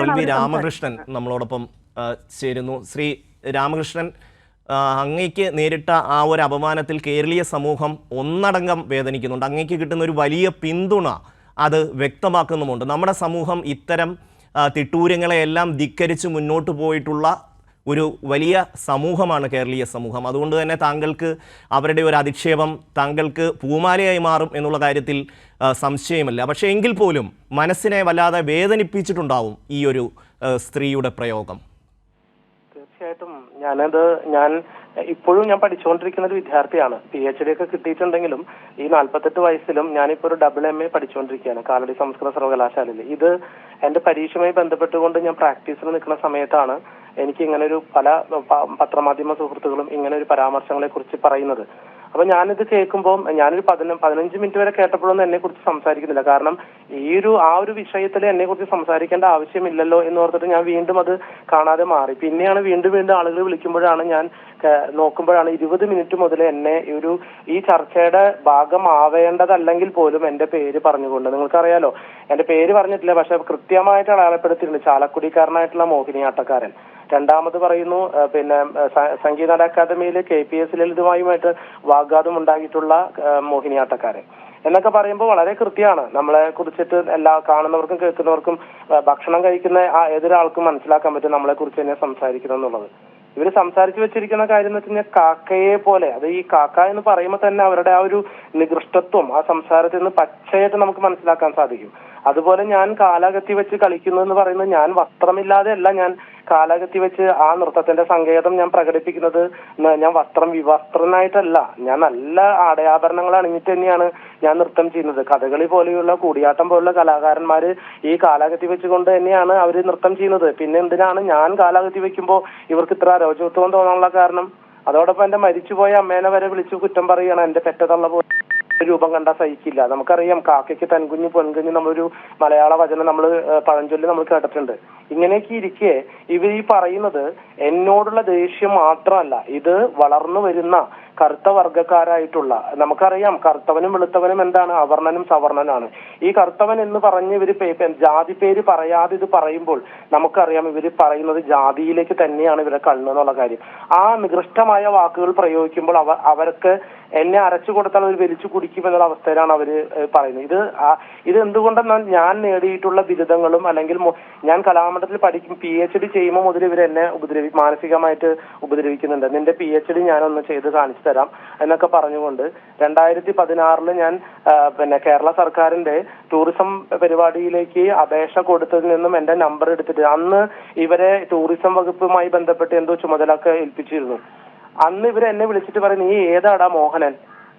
R L V Ramakrishnan നമ്മളോടൊപ്പം ചേരുന്നു. ശ്രീ രാമകൃഷ്ണൻ അങ്ങേക്ക് അങ്ങയ്ക്ക് നേരിട്ട ആ ഒരു അപമാനത്തിൽ കേരളീയ സമൂഹം ഒന്നടങ്കം വേദനിക്കുന്നുണ്ട്. അങ്ങയ്ക്ക് കിട്ടുന്ന ഒരു വലിയ പിന്തുണ അത് വ്യക്തമാക്കുന്നുമുണ്ട്. നമ്മുടെ സമൂഹം ഇത്തരം തിട്ടൂരങ്ങളെയെല്ലാം ധിക്കരിച്ച് മുന്നോട്ട് പോയിട്ടുള്ള ഒരു വലിയ സമൂഹമാണ് കേരളീയ സമൂഹം. അതുകൊണ്ട് തന്നെ താങ്കൾക്ക് അവരുടെ ഒരു അധിക്ഷേപം താങ്കൾക്ക് പൂമാലയായി മാറും എന്നുള്ള കാര്യത്തിൽ സംശയമല്ല. പക്ഷേ എങ്കിൽ പോലും മനസ്സിനെ വല്ലാതെ വേദനിപ്പിച്ചിട്ടുണ്ടാവും ഈ ഒരു സ്ത്രീയുടെ പ്രയോഗം. തീർച്ചയായിട്ടും ഞാനത് ഞാൻ ഇപ്പോഴും ഞാൻ പഠിച്ചുകൊണ്ടിരിക്കുന്ന ഒരു വിദ്യാർത്ഥിയാണ്. പി എച്ച് ഡി ഒക്കെ കിട്ടിയിട്ടുണ്ടെങ്കിലും ഈ നാല്പത്തെട്ട് വയസ്സിലും ഞാനിപ്പോ ഒരു ഡബിൾ എം എ പഠിച്ചുകൊണ്ടിരിക്കുകയാണ് കാലടി സംസ്കൃത സർവകലാശാലയിൽ ഇത് എന്റെ പരീക്ഷയുമായി ബന്ധപ്പെട്ടുകൊണ്ട് ഞാൻ പ്രാക്ടീസിന് നിൽക്കുന്ന സമയത്താണ് എനിക്ക് ഇങ്ങനെ ഒരു പല പത്രമാധ്യമ സുഹൃത്തുക്കളും ഇങ്ങനെ ഒരു പരാമർശങ്ങളെ കുറിച്ച് പറയുന്നത്. അപ്പൊ ഞാനിത് കേൾക്കുമ്പോൾ ഞാനൊരു പതിന പതിനഞ്ച് മിനിറ്റ് വരെ കേട്ടപ്പോഴൊന്നും എന്നെ കുറിച്ച് സംസാരിക്കുന്നില്ല. കാരണം ഈ ഒരു ആ ഒരു വിഷയത്തിൽ എന്നെ കുറിച്ച് സംസാരിക്കേണ്ട ആവശ്യമില്ലല്ലോ എന്ന് ഓർത്തിട്ട് ഞാൻ വീണ്ടും അത് കാണാതെ മാറി. പിന്നെയാണ് വീണ്ടും വീണ്ടും ആളുകൾ വിളിക്കുമ്പോഴാണ് ഞാൻ നോക്കുമ്പോഴാണ് ഇരുപത് മിനിറ്റ് മുതൽ എന്നെ ഒരു ഈ ചർച്ചയുടെ ഭാഗമാവേണ്ടതല്ലെങ്കിൽ പോലും എന്റെ പേര് പറഞ്ഞുകൊണ്ട്. നിങ്ങൾക്കറിയാലോ എന്റെ പേര് പറഞ്ഞിട്ടില്ല പക്ഷെ കൃത്യമായിട്ട് അടയാളപ്പെടുത്തിയിട്ടുണ്ട് ചാലക്കുടിക്കാരനായിട്ടുള്ള മോഹിനിയാട്ടക്കാരൻ രണ്ടാമത് പറയുന്നു പിന്നെ സംഗീത അക്കാദമിയിൽ കെ പി എസ് ലളിതുമായുമായിട്ട് വാഗ്വാദം ഉണ്ടാക്കിയിട്ടുള്ള മോഹിനിയാട്ടക്കാരൻ എന്നൊക്കെ പറയുമ്പോൾ വളരെ കൃത്യമാണ്. നമ്മളെ കുറിച്ചിട്ട് എല്ലാ കാണുന്നവർക്കും കേൾക്കുന്നവർക്കും ഭക്ഷണം കഴിക്കുന്ന ആ ഏതൊരാൾക്കും മനസ്സിലാക്കാൻ പറ്റും നമ്മളെ കുറിച്ച് തന്നെ സംസാരിക്കുന്നത് എന്നുള്ളത്. ഇവർ സംസാരിച്ചു വെച്ചിരിക്കുന്ന കാര്യം എന്ന് വെച്ച് കഴിഞ്ഞാൽ കാക്കയെ പോലെ അത് ഈ കാക്ക എന്ന് പറയുമ്പോൾ തന്നെ അവരുടെ ആ ഒരു നികൃഷ്ടത്വം ആ സംസാരത്തിൽ നിന്ന് പച്ചയായിട്ട് നമുക്ക് മനസ്സിലാക്കാൻ സാധിക്കും. അതുപോലെ ഞാൻ കാലാകത്തി വെച്ച് കളിക്കുന്നു എന്ന് പറയുന്നത് ഞാൻ വസ്ത്രമില്ലാതെ അല്ല ഞാൻ കാലാകത്തി വെച്ച് ആ നൃത്തത്തിന്റെ സങ്കേതം ഞാൻ പ്രകടിപ്പിക്കുന്നത് ഞാൻ വസ്ത്രം വിവസ്ത്രനായിട്ടല്ല. ഞാൻ നല്ല ആടയാഭരണങ്ങൾ അണിഞ്ഞിട്ട് തന്നെയാണ് ഞാൻ നൃത്തം ചെയ്യുന്നത്. കഥകളി പോലെയുള്ള കൂടിയാട്ടം പോലുള്ള കലാകാരന്മാര് ഈ കാലാകത്തി വെച്ചുകൊണ്ട് തന്നെയാണ് അവർ നൃത്തം ചെയ്യുന്നത്. പിന്നെ എന്തിനാണ് ഞാൻ കാലാകത്തി വെക്കുമ്പോൾ ഇവർക്ക് ഇത്ര അരോചകത്വം തോന്നാനുള്ള കാരണം? അതോടൊപ്പം എന്റെ മരിച്ചുപോയ അമ്മേനെ വരെ വിളിച്ചു കുറ്റം പറയുകയാണ്. എന്റെ പെറ്റതള്ള പോലെ രൂപം കണ്ടാൽ സഹിക്കില്ല. നമുക്കറിയാം കാക്കയ്ക്ക് തൻകുഞ്ഞ് പൊൻകുഞ്ഞ് നമ്മളൊരു മലയാള വചനം നമ്മൾ പഴഞ്ചൊല്ലി നമ്മൾ കേട്ടിട്ടുണ്ട്. ഇങ്ങനെയൊക്കെ ഇരിക്കെ ഇവർ ഈ പറയുന്നത് എന്നോടുള്ള ദേഷ്യം മാത്രമല്ല ഇത് വളർന്നു വരുന്ന കറുത്ത വർഗക്കാരായിട്ടുള്ള നമുക്കറിയാം കറുത്തവനും വെളുത്തവനും എന്താണ്? അവർണനും സവർണനാണ് ഈ കറുത്തവൻ എന്ന് പറഞ്ഞ് പേ- ജാതി പേര് പറയാതെ ഇത് പറയുമ്പോൾ നമുക്കറിയാം ഇവർ പറയുന്നത് ജാതിയിലേക്ക് തന്നെയാണ് ഇവരെ കണ്ണ് എന്നുള്ള കാര്യം. ആ നികൃഷ്ടമായ വാക്കുകൾ പ്രയോഗിക്കുമ്പോൾ അവ അവർക്ക് എന്നെ അരച്ചു കൊടുത്താൽ അവർ വലിച്ചു കുടിക്കും എന്നുള്ള അവസ്ഥയിലാണ് അവർ പറയുന്നത്. ഇത് ഇത് എന്തുകൊണ്ടെന്നാൽ ഞാൻ നേടിയിട്ടുള്ള ബിരുദങ്ങളും അല്ലെങ്കിൽ ഞാൻ കലാമണ്ഡലത്തിൽ പഠിക്കും പി എച്ച് ഡി ചെയ്യുമ്പോൾ മുതൽ ഇവർ എന്നെ ഉപദ്രവി മാനസികമായിട്ട് ഉപദ്രവിക്കുന്നുണ്ട്. നിന്റെ പി എച്ച് ഡി ഞാനൊന്ന് ചെയ്ത് കാണിച്ചു തരാം എന്നൊക്കെ പറഞ്ഞുകൊണ്ട് രണ്ടായിരത്തി പതിനാറിൽ ഞാൻ പിന്നെ കേരള സർക്കാരിന്റെ ടൂറിസം പരിപാടിയിലേക്ക് അപേക്ഷ കൊടുത്തതിൽ നിന്നും എന്റെ നമ്പർ എടുത്തിട്ട് അന്ന് ഇവരെ ടൂറിസം വകുപ്പുമായി ബന്ധപ്പെട്ട് എന്തോ ചുമതലയൊക്കെ ഏൽപ്പിച്ചിരുന്നു. അന്ന് ഇവർ എന്നെ വിളിച്ചിട്ട് പറയും നീ ഏതാടാ മോഹനൻ?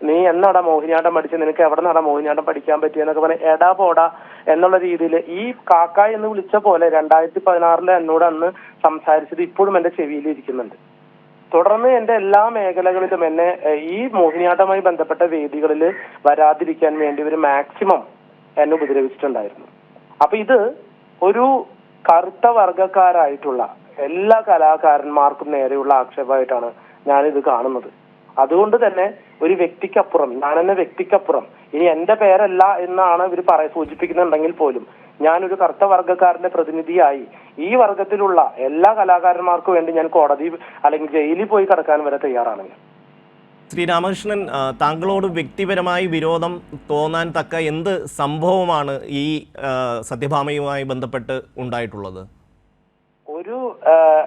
നീ എന്നാടാ മോഹിനിയാട്ടം പഠിച്ചത് നിനക്ക് എവിടെ നിന്നാടാ മോഹിനിയാട്ടം പഠിക്കാൻ പറ്റിയെന്നൊക്കെ പറഞ്ഞ് എടാ പോടാ. എന്നുള്ള രീതിയിൽ ഈ കാക്ക എന്ന് വിളിച്ച പോലെ രണ്ടായിരത്തി പതിനാറിൽ എന്നോട് അന്ന് സംസാരിച്ചത് ഇപ്പോഴും എന്റെ ചെവിയിൽ ഇരിക്കുന്നുണ്ട്. തുടർന്ന് എന്റെ എല്ലാ മേഖലകളിലും എന്നെ ഈ മോഹിനിയാട്ടവുമായി ബന്ധപ്പെട്ട വേദികളിൽ വരാതിരിക്കാൻ വേണ്ടി ഒരു മാക്സിമം എന്നെ ഉപദ്രവിച്ചിട്ടുണ്ടായിരുന്നു. അപ്പൊ ഇത് ഒരു കറുത്ത വർഗക്കാരായിട്ടുള്ള എല്ലാ കലാകാരന്മാർക്കും നേരെയുള്ള ആക്ഷേപമായിട്ടാണ് ഞാനിത് കാണുന്നത്. അതുകൊണ്ട് തന്നെ ഒരു വ്യക്തിക്കപ്പുറം ഞാൻ എന്ന വ്യക്തിക്കപ്പുറം ഇനി എന്റെ പേരല്ല എന്നാണ് ഇവർ പറയ സൂചിപ്പിക്കുന്നുണ്ടെങ്കിൽ പോലും ഞാനൊരു കറുത്ത വർഗക്കാരന്റെ പ്രതിനിധിയായി ഈ വർഗത്തിലുള്ള എല്ലാ കലാകാരന്മാർക്കും വേണ്ടി ഞാൻ കോടതി അല്ലെങ്കിൽ ജയിലിൽ പോയി കിടക്കാൻ വരെ തയ്യാറാണ് ശ്രീ രാമകൃഷ്ണൻ താങ്കളോട് വ്യക്തിപരമായി വിരോധം തോന്നാൻ തക്ക എന്ത് സംഭവമാണ് ഈ സത്യഭാമയുമായി ബന്ധപ്പെട്ട് ഉണ്ടായിട്ടുള്ളത്? ഒരു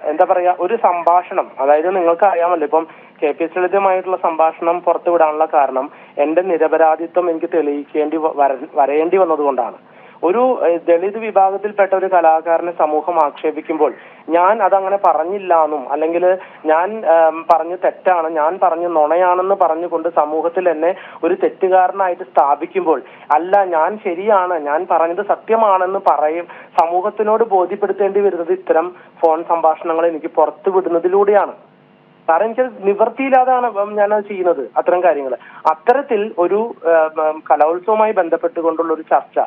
എന്താ പറയാ ഒരു സംഭാഷണം. അതായത് നിങ്ങൾക്ക് അറിയാമല്ലോ ഇപ്പം കെ പി എസ് ലളിതമായിട്ടുള്ള സംഭാഷണം പുറത്തുവിടാനുള്ള കാരണം എന്റെ നിരപരാധിത്വം എനിക്ക് തെളിയിക്കേണ്ടി വരേണ്ടി വന്നതുകൊണ്ടാണ്. ഒരു ദളിത് വിഭാഗത്തിൽപ്പെട്ട ഒരു കലാകാരനെ സമൂഹം ആക്ഷേപിക്കുമ്പോൾ ഞാൻ അതങ്ങനെ പറഞ്ഞില്ല എന്നും അല്ലെങ്കിൽ ഞാൻ പറഞ്ഞ തെറ്റാണ് ഞാൻ പറഞ്ഞു നുണയാണെന്ന് പറഞ്ഞുകൊണ്ട് സമൂഹത്തിൽ എന്നെ ഒരു തെറ്റുകാരനായിട്ട് സ്ഥാപിക്കുമ്പോൾ അല്ല ഞാൻ ശരിയാണ് ഞാൻ പറഞ്ഞത് സത്യമാണെന്ന് പറയും സമൂഹത്തിനോട് ബോധ്യപ്പെടുത്തേണ്ടി വരുന്നത് ഇത്തരം ഫോൺ സംഭാഷണങ്ങൾ എനിക്ക് പുറത്തു വിടുന്നതിലൂടെയാണ്. കാരണം എനിക്ക് നിവൃത്തിയില്ലാതാണ് ഞാൻ അത് ചെയ്യുന്നത് അത്തരം കാര്യങ്ങൾ. അത്തരത്തിൽ ഒരു കലോത്സവവുമായി ബന്ധപ്പെട്ടുകൊണ്ടുള്ള ഒരു ചർച്ച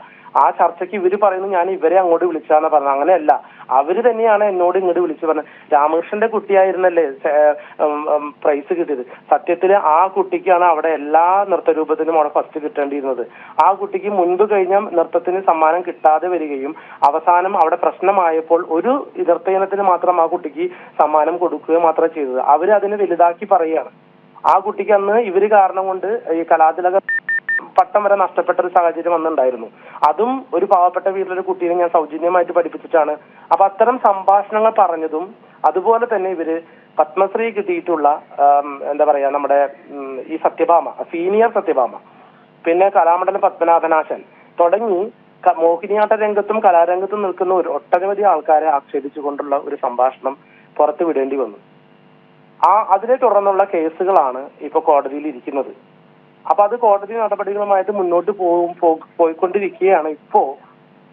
ആ ചർച്ചയ്ക്ക് ഇവർ പറയുന്നു ഞാൻ ഇവരെ അങ്ങോട്ട് വിളിച്ചാന്ന് പറഞ്ഞു അങ്ങനെയല്ല. അവർ തന്നെയാണ് എന്നോട് ഇങ്ങോട്ട് വിളിച്ചു പറഞ്ഞത്. രാമകൃഷ്ണന്റെ കുട്ടിയായിരുന്നല്ലേ പ്രൈസ് കിട്ടിയത്. സത്യത്തിൽ ആ കുട്ടിക്കാണ് അവിടെ എല്ലാ നൃത്തരൂപത്തിനും അവിടെ ഫസ്റ്റ് കിട്ടേണ്ടിയിരുന്നത്. ആ കുട്ടിക്ക് മുൻപ് കഴിഞ്ഞ നൃത്തത്തിന് സമ്മാനം കിട്ടാതെ വരികയും അവസാനം അവിടെ പ്രശ്നമായപ്പോൾ ഒരു നൃത്തയിനത്തിന് മാത്രം ആ കുട്ടിക്ക് സമ്മാനം കൊടുക്കുക മാത്രമേ ചെയ്തത്. അവർ അതിനെ വലുതാക്കി പറയുകയാണ്. ആ കുട്ടിക്ക് അന്ന് ഇവർ കാരണം കൊണ്ട് ഈ കലാതിലക പട്ടം വരെ നഷ്ടപ്പെട്ട ഒരു സാഹചര്യം അന്നുണ്ടായിരുന്നു അതും ഒരു പാവപ്പെട്ട വീട്ടിലൊരു കുട്ടീനെ ഞാൻ സൗജന്യമായിട്ട് പഠിപ്പിച്ചിട്ടാണ്. അപ്പൊ അത്തരം സംഭാഷണങ്ങൾ പറഞ്ഞതും അതുപോലെ തന്നെ ഇവർ പത്മശ്രീ കിട്ടിയിട്ടുള്ള എന്താ പറയാ നമ്മുടെ ഈ സത്യഭാമ സീനിയർ സത്യഭാമ പിന്നെ കലാമണ്ഡലം പത്മനാഭനാശൻ തുടങ്ങി മോഹിനിയാട്ട രംഗത്തും കലാരംഗത്തും നിൽക്കുന്ന ഒരു ഒട്ടനവധി ആൾക്കാരെ ആക്ഷേപിച്ചുകൊണ്ടുള്ള ഒരു സംഭാഷണം പുറത്തു വിടേണ്ടി വന്നു. ആ അതിനെ തുടർന്നുള്ള കേസുകളാണ് ഇപ്പൊ കോടതിയിൽ ഇരിക്കുന്നത്. അപ്പൊ അത് കോടതി നടപടികളുമായിട്ട് മുന്നോട്ട് പോകും പോയിക്കൊണ്ടിരിക്കുകയാണ്. ഇപ്പോ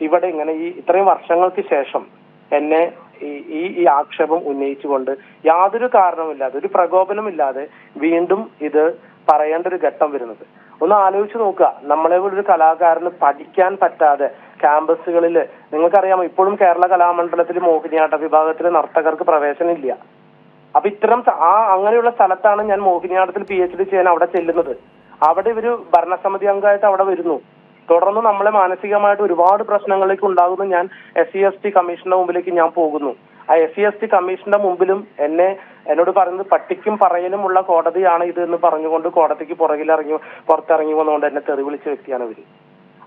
ഇവിടെ ഇങ്ങനെ ഈ ഇത്രയും വർഷങ്ങൾക്ക് ശേഷം എന്നെ ഈ ഈ ആക്ഷേപം ഉന്നയിച്ചുകൊണ്ട് യാതൊരു കാരണവുമില്ലാതെ ഒരു പ്രകോപനമില്ലാതെ വീണ്ടും ഇത് പറയേണ്ട ഒരു ഘട്ടം വരുന്നത്. ഒന്ന് ആലോചിച്ച് നോക്കുക. നമ്മളെ ഒരു കലാകാരന് പഠിക്കാൻ പറ്റാതെ ക്യാമ്പസുകളിൽ നിങ്ങൾക്കറിയാമോ ഇപ്പോഴും കേരള കലാമണ്ഡലത്തിൽ മോഹിനിയാട്ട വിഭാഗത്തിലെ നർത്തകർക്ക് പ്രവേശനമില്ല അപ്പൊ ഇത്തരം ആ അങ്ങനെയുള്ള സ്ഥലത്താണ് ഞാൻ മോഹിനിയാട്ടത്തിൽ പി എച്ച് ഡി ചെയ്യാൻ അവിടെ ചെല്ലുന്നത്. അവിടെ ഇവർ ഭരണസമിതി അംഗമായിട്ട് അവിടെ വരുന്നു. തുടർന്ന് നമ്മളെ മാനസികമായിട്ട് ഒരുപാട് പ്രശ്നങ്ങളിലേക്ക് ഉണ്ടാകുന്നു. ഞാൻ എസ് സി എസ് ടി കമ്മീഷന്റെ മുമ്പിലേക്ക് ഞാൻ പോകുന്നു. ആ എസ് സി എസ് ടി കമ്മീഷന്റെ മുമ്പിലും എന്നെ എന്നോട് പറയുന്നത് പട്ടിക്കും പറയലുമുള്ള കോടതിയാണ് ഇത് എന്ന് പറഞ്ഞുകൊണ്ട് കോടതിക്ക് പുറകിലിറങ്ങി പുറത്തിറങ്ങി വന്നുകൊണ്ട് എന്നെ തെറി വിളിച്ച വ്യക്തിയാണ് ഇവർ.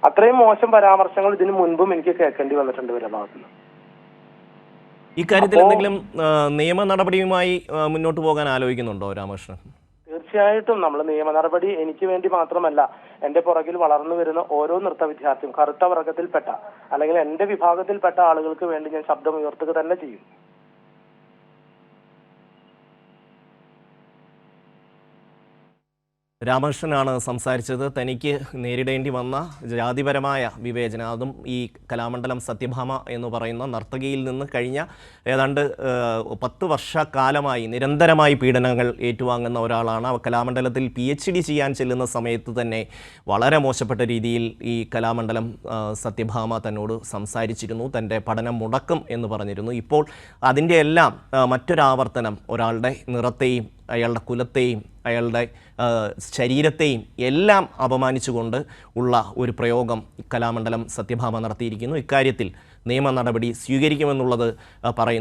അത്രയും മോശം പരാമർശങ്ങൾ ഇതിനു മുൻപും എനിക്ക് കേൾക്കേണ്ടി വന്നിട്ടുണ്ട് ഇവരുടെ ഭാഗത്തുനിന്ന്. ഇക്കാര്യത്തിൽ എന്തെങ്കിലും നിയമ നടപടിയുമായി മുന്നോട്ട് പോകാൻ ആലോചിക്കുന്നുണ്ടോ രാമകൃഷ്ണൻ? തീർച്ചയായിട്ടും നമ്മൾ നിയമ നടപടി എനിക്ക് വേണ്ടി മാത്രമല്ല എന്റെ പുറകിൽ വളർന്നു വരുന്ന ഓരോ നൃത്ത വിദ്യാർത്ഥിയും കറുത്ത വർഗത്തിൽപ്പെട്ട അല്ലെങ്കിൽ എന്റെ വിഭാഗത്തിൽപ്പെട്ട ആളുകൾക്ക് വേണ്ടി ഞാൻ ശബ്ദം ഉയർത്തുക തന്നെ ചെയ്യും. രാമകൃഷ്ണനാണ് സംസാരിച്ചത്. തനിക്ക് നേരിടേണ്ടി വന്ന ജാതിപരമായ വിവേചനം അതും ഈ കലാമണ്ഡലം സത്യഭാമ എന്ന് പറയുന്ന നർത്തകിയിൽ നിന്ന് കഴിഞ്ഞ ഏതാണ്ട് പത്ത് വർഷക്കാലമായി നിരന്തരമായി പീഡനങ്ങൾ ഏറ്റുവാങ്ങുന്ന ഒരാളാണ്. കലാമണ്ഡലത്തിൽ പി എച്ച് ഡി ചെയ്യാൻ ചെല്ലുന്ന സമയത്ത് തന്നെ വളരെ മോശപ്പെട്ട രീതിയിൽ ഈ കലാമണ്ഡലം സത്യഭാമ തന്നോട് സംസാരിച്ചിരുന്നു. തന്റെ പഠനം മുടക്കും എന്ന് പറഞ്ഞിരുന്നു. ഇപ്പോൾ അതിന്റെ എല്ലാം മറ്റൊരാവർത്തനം ഒരാളുടെ നിറത്തെയും അയാളുടെ കുലത്തെയും അയാളുടെ ശരീരത്തെയും എല്ലാം അപമാനിച്ചുകൊണ്ട് ഉള്ള ഒരു പ്രയോഗം കലാമണ്ഡലം സത്യഭാമ നടത്തിയിരിക്കുന്നു. ഇക്കാര്യത്തിൽ നിയമ നടപടി സ്വീകരിക്കുമെന്നുള്ളത് പറയുന്നു.